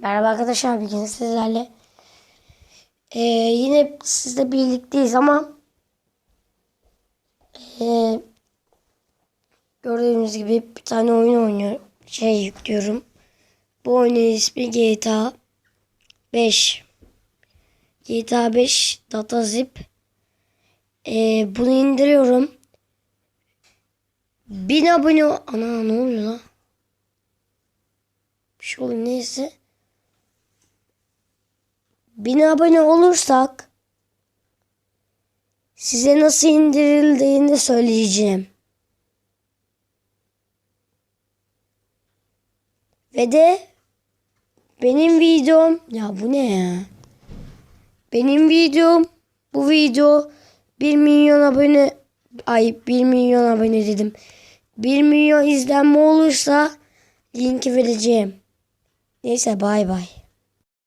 Merhaba arkadaşlar bugün sizlerle Ee, yine sizle birlikteyiz ama ee, gördüğünüz gibi bir tane oyun oynuyor şey yüklüyorum. Bu oyunun ismi GTA 5 GTA 5 Data Zip Ee, bunu indiriyorum. 1000 abone ana ne oluyor lan? Bir şey oluyor neyse. 1000 abone olursak size nasıl indirildiğini söyleyeceğim. Ve de benim videom ya bu ne ya? Benim videom bu video 1 milyon abone ay 1 milyon abone dedim. 1 milyon izlenme olursa linki vereceğim. Neyse bay bay.